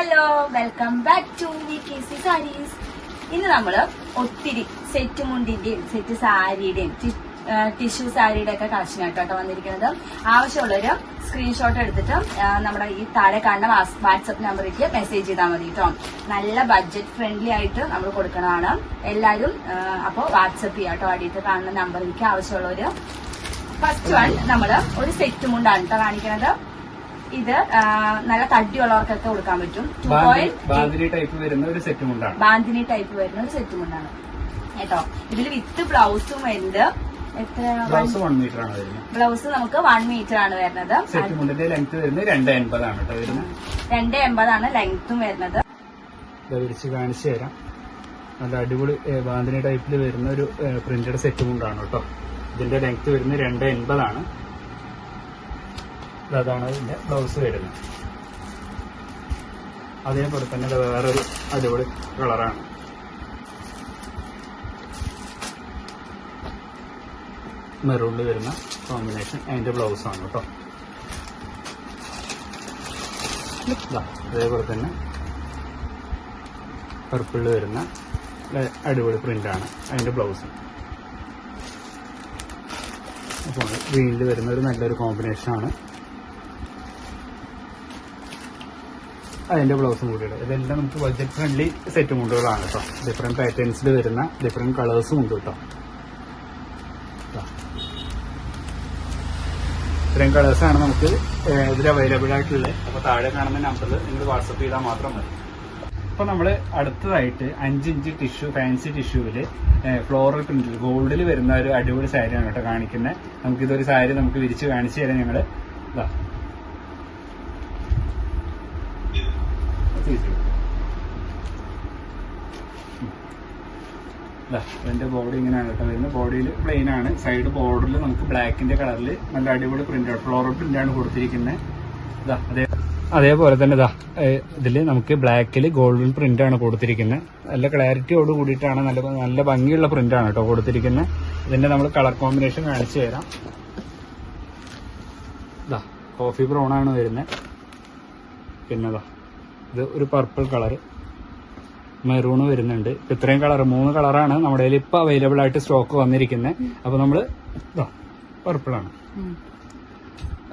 Hello welcome back to V K C sarees ഇന്ന് നമ്മൾ ഒത്തിരി സെറ്റ് മുണ്ടിന്റെയും സെറ്റ് സാരിയുടെയും ടിഷ്യൂ സാരിയുടെ ഒക്കെ കളക്ഷൻ ആയിട്ടോ വന്നിരിക്കുന്നത്. ആവശ്യമുള്ളൊരു സ്ക്രീൻഷോട്ട് എടുത്തിട്ട് നമ്മുടെ ഈ താഴെ കാണുന്ന വാട്സപ്പ് നമ്പറിലേക്ക് മെസ്സേജ് ചെയ്താൽ മതി കേട്ടോ നല്ല ബഡ്ജറ്റ് ഫ്രണ്ട്ലി ആയിട്ട് നമ്മൾ കൊടുക്കുന്നതാണ് എല്ലാവരും അപ്പോൾ വാട്സപ്പ് ചെയ്യാം കേട്ടോ അടിയിട്ട് കാണുന്ന നമ്പറിലേക്ക് ആവശ്യമുള്ളവര്. ഫസ്റ്റ് വൺ നമ്മൾ ഒരു സെറ്റ് മുണ്ടാണ് കേട്ടോ കാണിക്കുന്നത് ഇത് നല്ല തടിയുള്ളവർക്കൊക്കെ കൊടുക്കാൻ പറ്റും. ടു പോയിന്റ് ടൈപ്പ് വരുന്ന ഒരു സെറ്റ് മുണ്ടാണ് ബാന്തിനി ടൈപ്പ് വരുന്ന ഒരു സെറ്റ് മുണ്ടാണ് കേട്ടോ? ഇതിൽ വിത്ത് ബ്ലൗസും ഉണ്ട്. ബ്ലൗസ് വൺ മീറ്റർ ആണ് വരുന്നത്. ബ്ലൗസ് നമുക്ക് വൺ മീറ്റർ ആണ് വരുന്നത്. സെറ്റ് മുണ്ടിന്റെ ലെങ്ത് വരുന്നത് രണ്ട് എൺപതാണ് കേട്ടോ വരുന്നത്. രണ്ട് എൺപതാണ് ലെങ്ത്തും വരുന്നത്. വിരിച്ച് കാണിച്ചു തരാം. നല്ല അടിപൊളി ബാന്തിനി ടൈപ്പിൽ വരുന്ന ഒരു പ്രിന്റഡ് സെറ്റ് മുണ്ടാണ് കേട്ടോ. ഇതിന്റെ ലെങ്ത് വരുന്നത് രണ്ട് എൺപതാണ് അതാണ് ഇതിന്റെ ബ്ലൗസ് വരുന്നത്. അതേപോലെ തന്നെ ഇത് വേറൊരു അടിപൊളി കളറാണ് മെറൂണിൽ വരുന്ന കോമ്പിനേഷൻ അതിന്റെ ബ്ലൗസ് ആണ് കേട്ടോ. അതേപോലെ തന്നെ പർപ്പിളിൽ വരുന്ന അടിപൊളി പ്രിന്റാണ് അതിന്റെ ബ്ലൗസ് അപ്പോൾ ഗ്രീനിൽ വരുന്ന ഒരു നല്ലൊരു കോമ്പിനേഷൻ ആണ് അതിന്റെ ബ്ലൗസും ഇടും ഇതെല്ലാം നമുക്ക് ബഡ്ജറ്റ് ഫ്രണ്ട്ലി സെറ്റ് മുണ്ടുകളാണ് കേട്ടോ ഡിഫറെന്റ് പാറ്റേൺസിൽ വരുന്ന ഡിഫറെന്റ് കളേഴ്സും ഉണ്ട് കേട്ടോ. ഇത്രയും കളേഴ്സാണ് നമുക്ക് ഇതിൽ അവൈലബിൾ ആയിട്ടുള്ളത്. അപ്പോൾ താഴെ കാണുന്ന നമ്പറിൽ നിങ്ങൾ വാട്സപ്പ് ചെയ്താൽ മാത്രം മതി. അപ്പോൾ നമ്മൾ അടുത്തതായിട്ട് അഞ്ച് ഇഞ്ച് ടിഷ്യൂ ഫാൻസി ടിഷ്യൂവിൽ ഫ്ലോറൽ പ്രിന്റിൽ ഗോൾഡിൽ വരുന്ന ഒരു അടിപൊളി സാരിയാണ് കേട്ടോ കാണിക്കുന്നത് നമുക്കിതൊരു സാരി നമുക്ക് വിരിച്ച് കാണിച്ചു തരാം ഞങ്ങൾ ഇതാ അതിന്റെ ബോഡി ഇങ്ങനെയാണ് കേട്ടോ വരുന്നത്. ബോഡിയിൽ പ്ലെയിൻ ആണ്. സൈഡ് ബോർഡറിൽ നമുക്ക് ബ്ലാക്കിന്റെ കളറിൽ നല്ല അടിപൊളി പ്രിന്റ് ഫ്ലോറൽ പ്രിന്റ് ആണ് കൊടുത്തിരിക്കുന്നത് അതേ അതേപോലെ തന്നെ ഇതാ ഇതിൽ നമുക്ക് ബ്ലാക്കിൽ ഗോൾഡൻ പ്രിന്റ് ആണ് കൊടുത്തിരിക്കുന്നത് നല്ല ക്ലാരിറ്റിയോട് കൂടിയിട്ടാണ് നല്ല നല്ല ഭംഗിയുള്ള പ്രിന്റ് ആണ് കേട്ടോ കൊടുത്തിരിക്കുന്നത് ഇതിന്റെ നമ്മൾ കളർ കോമ്പിനേഷൻ കാണിച്ചു തരാം. ഇതാ കോഫി ബ്രൗൺ ആണ് വരുന്നത് പിന്നെ ഇതാ ഒരു പർപ്പിൾ കളർ മെറൂണ് വരുന്നുണ്ട്. ഇപ്പൊ ഇത്രയും കളർ മൂന്ന് കളറാണ് നമ്മുടെ കയ്യിൽ ഇപ്പൊ അവൈലബിൾ ആയിട്ട് സ്റ്റോക്ക് വന്നിരിക്കുന്നത് അപ്പൊ നമ്മൾ പർപ്പിൾ ആണ്.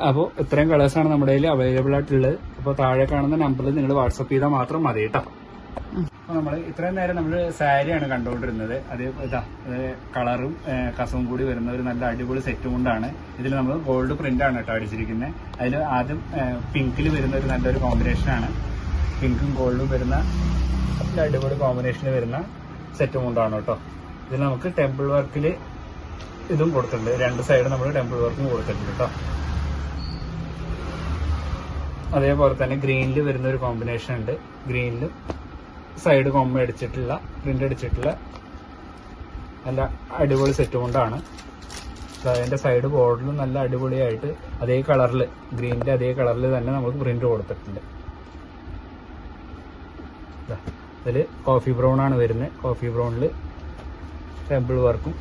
അപ്പോൾ ഇത്രയും കളേഴ്സാണ് നമ്മുടെ കയ്യിൽ അവൈലബിൾ ആയിട്ടുള്ളത്. അപ്പോൾ താഴെ കാണുന്ന നമ്പറിൽ നിങ്ങൾ വാട്സപ്പ് ചെയ്താൽ മാത്രം മതി കേട്ടോ. അപ്പോൾ നമ്മൾ ഇത്രയും നേരം നമ്മൾ സാരിയാണ് കണ്ടുകൊണ്ടിരുന്നത്. അത് ഇതാ കളറും കസവും കൂടി വരുന്ന ഒരു നല്ല അടിപൊളി സെറ്റും കൊണ്ടാണ്. ഇതിൽ നമ്മൾ ഗോൾഡ് പ്രിന്റ് ആണ് കേട്ടോ അടിച്ചിരിക്കുന്നത് അതിൽ ആദ്യം പിങ്കിൽ വരുന്ന ഒരു നല്ലൊരു കോമ്പിനേഷനാണ് പിങ്കും ഗോൾഡും വരുന്ന നല്ല അടിപൊളി കോമ്പിനേഷനിൽ വരുന്ന സെറ്റ് മുണ്ടാണ് കേട്ടോ. ഇതിൽ നമുക്ക് ടെമ്പിൾ വർക്കിൽ ഇതും കൊടുത്തിട്ടുണ്ട്. രണ്ട് സൈഡ് നമ്മൾ ടെമ്പിൾ വർക്കും കൊടുത്തിട്ടുണ്ട് കേട്ടോ. അതേപോലെ തന്നെ ഗ്രീനിൽ വരുന്ന ഒരു കോമ്പിനേഷൻ ഉണ്ട്. ഗ്രീനിൽ സൈഡ് കൊമ്പ അടിച്ചിട്ടുള്ള പ്രിന്റ് അടിച്ചിട്ടുള്ള നല്ല അടിപൊളി സെറ്റ് കൊണ്ടാണ്. അതിന്റെ സൈഡ് ബോർഡിലും നല്ല അടിപൊളിയായിട്ട് അതേ കളറിൽ ഗ്രീനിന്റെ അതേ കളറിൽ തന്നെ നമുക്ക് പ്രിന്റ് കൊടുത്തിട്ടുണ്ട്. ഇതിൽ കോഫി ബ്രൗൺ ആണ് വരുന്നത്. കോഫി ബ്രൗണിൽ ടെമ്പിൾ വർക്കും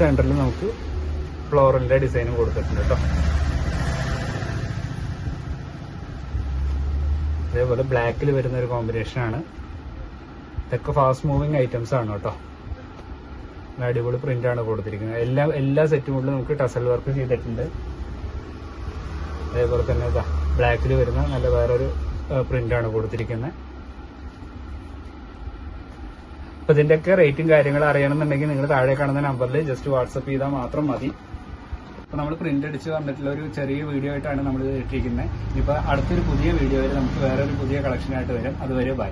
സെന്ററിൽ നമുക്ക് ഫ്ലോറലിന്റെ ഡിസൈനും കൊടുത്തിട്ടുണ്ട് കേട്ടോ. അതേപോലെ ബ്ലാക്കിൽ വരുന്ന ഒരു കോമ്പിനേഷൻ ആണ്. ഇതൊക്കെ ഫാസ്റ്റ് മൂവിങ് ഐറ്റംസ് ആണ് കേട്ടോ. അടിപൊളി പ്രിന്റ് ആണ് കൊടുത്തിരിക്കുന്നത്. എല്ലാ എല്ലാ സെറ്റും കൊണ്ട് നമുക്ക് ടസൽ വർക്ക് ചെയ്തിട്ടുണ്ട്. അതേപോലെ തന്നെ ബ്ലാക്കിൽ വരുന്ന നല്ല വേറൊരു പ്രിന്റ് ആണ് കൊടുത്തിരിക്കുന്നത്. അപ്പൊ ഇതിന്റെയൊക്കെ റേറ്റും കാര്യങ്ങളും അറിയണമെന്നുണ്ടെങ്കിൽ നിങ്ങൾ താഴെ കാണുന്ന നമ്പറിൽ ജസ്റ്റ് വാട്സപ്പ് ചെയ്താൽ മാത്രം മതി. അപ്പൊ നമ്മൾ പ്രിന്റ് അടിച്ച് വന്നിട്ടുള്ള ഒരു ചെറിയ വീഡിയോ ആയിട്ടാണ് നമ്മൾ ഇട്ടിരിക്കുന്നത്. ഇപ്പൊ അടുത്തൊരു പുതിയ വീഡിയോയിൽ നമുക്ക് വേറെ ഒരു പുതിയ കളക്ഷൻ ആയിട്ട് വരും. അതുവരെ ബൈ